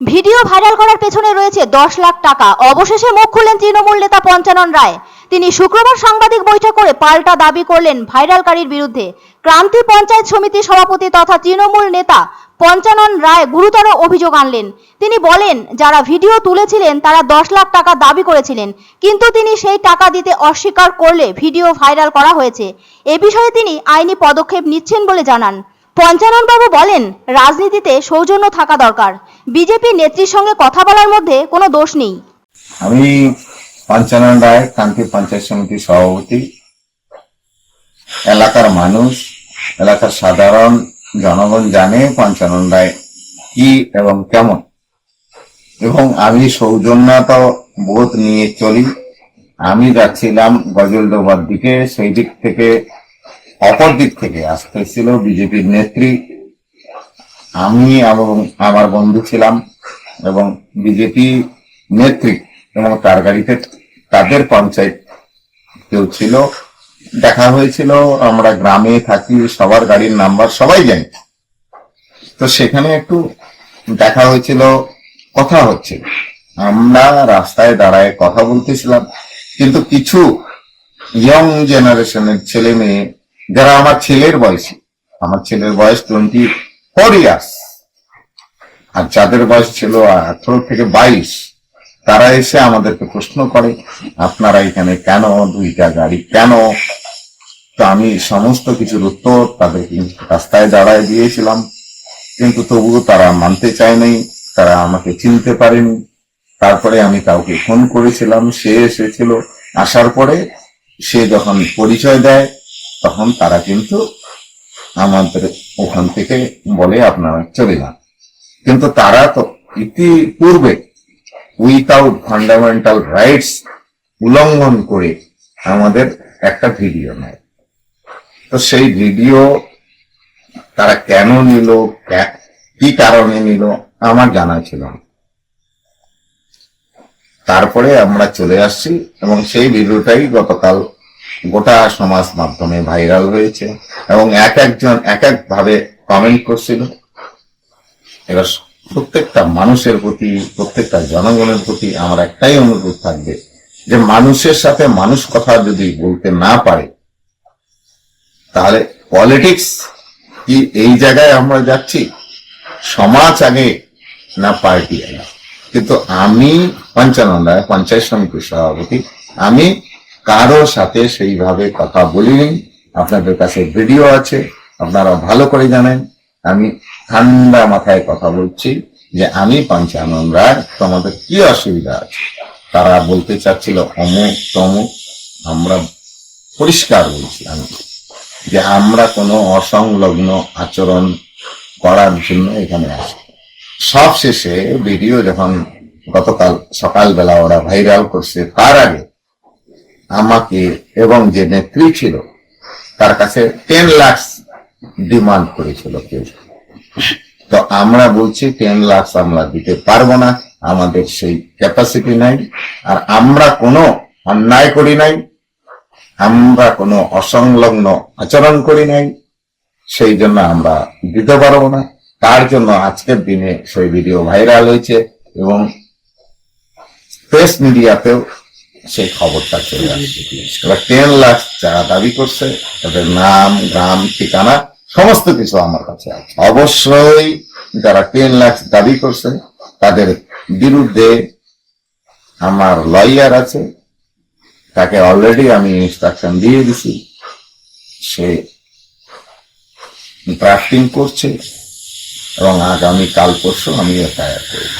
Video viral করার পেছনে রয়েছে দশ লাখ টাকা। অবশেষে মুখ খুললেন তৃণমূল নেতা পঞ্চানন রায়। তিনি শুক্রবার সাংবাদিক বৈঠক করে পাল্টা দাবি করলেন ভাইরালকারীর বিরুদ্ধে। ক্রান্তি পঞ্চায়েত সমিতির সভাপতি তথা তৃণমূল নেতা পঞ্চানন রায় গুরুতর অভিযোগ আনলেন। তিনি বলেন, যারা ভিডিও তুলেছিলেন, তারা দশ লাখ টাকা দাবি করেছিলেন। কিন্তু তিনি সেই টাকা দিতে অস্বীকার করলে ভিডিও ভাইরাল করা হয়েছে। এ বিষয়ে তিনি আইনি পদক্ষেপ নিচ্ছেন বলে জানান। পঞ্চানন বাবু বলেন, রাজনীতিতে সৌজন্য থাকা দরকার। বিজেপি নেত্রীর সঙ্গে কথা বলার মধ্যে কোনো দোষ নেই। আমি পঞ্চানন রায় কান্তি পঞ্চায়েত সমিতির সভাপতি। এলাকার মানুষ, এলাকার সাধারণ জনগণ জানে পঞ্চানন রায় কি এবং কেমন। এবং আমি সৌজন্যতা বোধ নিয়ে চলি। আমি যাচ্ছিলাম গজলডোবার দিকে, সেই দিক থেকে অপর দিক থেকে আসতে আসতেছিল বিজেপির নেত্রী। আমি এবং আমার বন্ধু ছিলাম এবং বিজেপি নেত্রী এবং তার গাড়িতে তাদের পঞ্চায়েত কেউ ছিল। দেখা হয়েছিল, আমরা গ্রামে থাকি, সবার গাড়ির নাম্বার সবাই জানি। তো সেখানে একটু দেখা হয়েছিল, কথা হচ্ছে। আমরা রাস্তায় দাঁড়ায় কথা বলতেছিলাম। কিন্তু কিছু ইয়ং জেনারেশনের ছেলে মেয়ে যারা আমার ছেলের বয়সী, আমার ছেলের বয়স টোয়েন্টি ফোর ইয়ার্স আর যাদের বয়স ছিল আঠারো থেকে বাইশ, তারা এসে আমাদেরকে প্রশ্ন করে, আপনারা এখানে কেন? দুইটা গাড়ি কেন? তো আমি সমস্ত কিছুর উত্তর তাদেরকে রাস্তায় দাঁড়ায় দিয়েছিলাম। কিন্তু তবুও তারা মানতে চায়নি তারা আমাকে চিনতে পারেনি। তারপরে আমি কাউকে ফোন করেছিলাম, সে এসেছিল। আসার পরে সে যখন পরিচয় দেয় তখন তারা কিন্তু আমাদের ওখান থেকে বলে আপনারা চলে যান। কিন্তু তারা তো ইতিপূর্বে উইথাউট ফান্ডামেন্টাল রাইটস উল্লঙ্ঘন করে আমাদের একটা ভিডিও নেয়। তো সেই ভিডিও তারা কেন নিল, কি কারণে নিল, আমার জানা ছিল না। তারপরে আমরা চলে আসছি এবং সেই ভিডিওটাই গতকাল গোটা সমাজ মাধ্যমে ভাইরাল হয়েছে এবং এক একজন এক এক ভাবে কমেন্ট করছিল। এবার প্রত্যেকটা মানুষের প্রতি, প্রত্যেকটা জনগণের প্রতি আমার একটাই অনুরোধ থাকবে যে মানুষের সাথে মানুষ কথা যদি বলতে না পারে, তাহলে পলিটিক্স কি এই জায়গায় আমরা যাচ্ছি? সমাজ আগে না পার্টি আগে? কিন্তু আমি পঞ্চানন্দা পঞ্চায়েত সমিতির সভাপতি, আমি কারও সাথে সেইভাবে কথা বলিনি। আপনাদের কাছে ভিডিও আছে, আপনারা ভালো করে জানেন। আমি ঠান্ডা মাথায় কথা বলছি যে আমি পঞ্চানন রায়, তোমাদের কি অসুবিধা আছে? তারা বলতে চাচ্ছিল অমুক তমুক, আমরা পরিষ্কার বলছি আমি, যে আমরা কোনো অসংলগ্ন আচরণ করার জন্য এখানে আসি। সব শেষে ভিডিও যখন গতকাল সকালবেলা ওরা ভাইরাল করছে, তার আগে আমাকে এবং যে নেত্রী ছিল, তার কাছে টেন লাখ ডিমান্ড করেছিল কেউ। তো আমরা বলছি টেন লাখ আমরা দিতে পারব না, আমাদের সেই ক্যাপাসিটি নাই। আর আমরা কোনো অন্যায় করি নাই, আমরা কোনো অসংলগ্ন আচরণ করি নাই, সেই জন্য আমরা দিতে পারব না। তার জন্য আজকের দিনে সেই ভিডিও ভাইরাল হয়েছে এবং প্রেস মিডিয়াতেও সেই খবরটা চলে আসছে এবার টেন লাখ যারা দাবি করছে, তাদের নাম, গ্রাম, ঠিকানা, সমস্ত কিছু আমার কাছে আছে। অবশ্যই যারা টেন লাখ দাবি করছে, তাদের বিরুদ্ধে আমার লয়ার আছে, তাকে অলরেডি আমি ইনস্ট্রাকশন দিয়ে দিছি। সে ড্রাফটিং করছে এবং আগামী কাল পরশু আমি এফআইআর করব।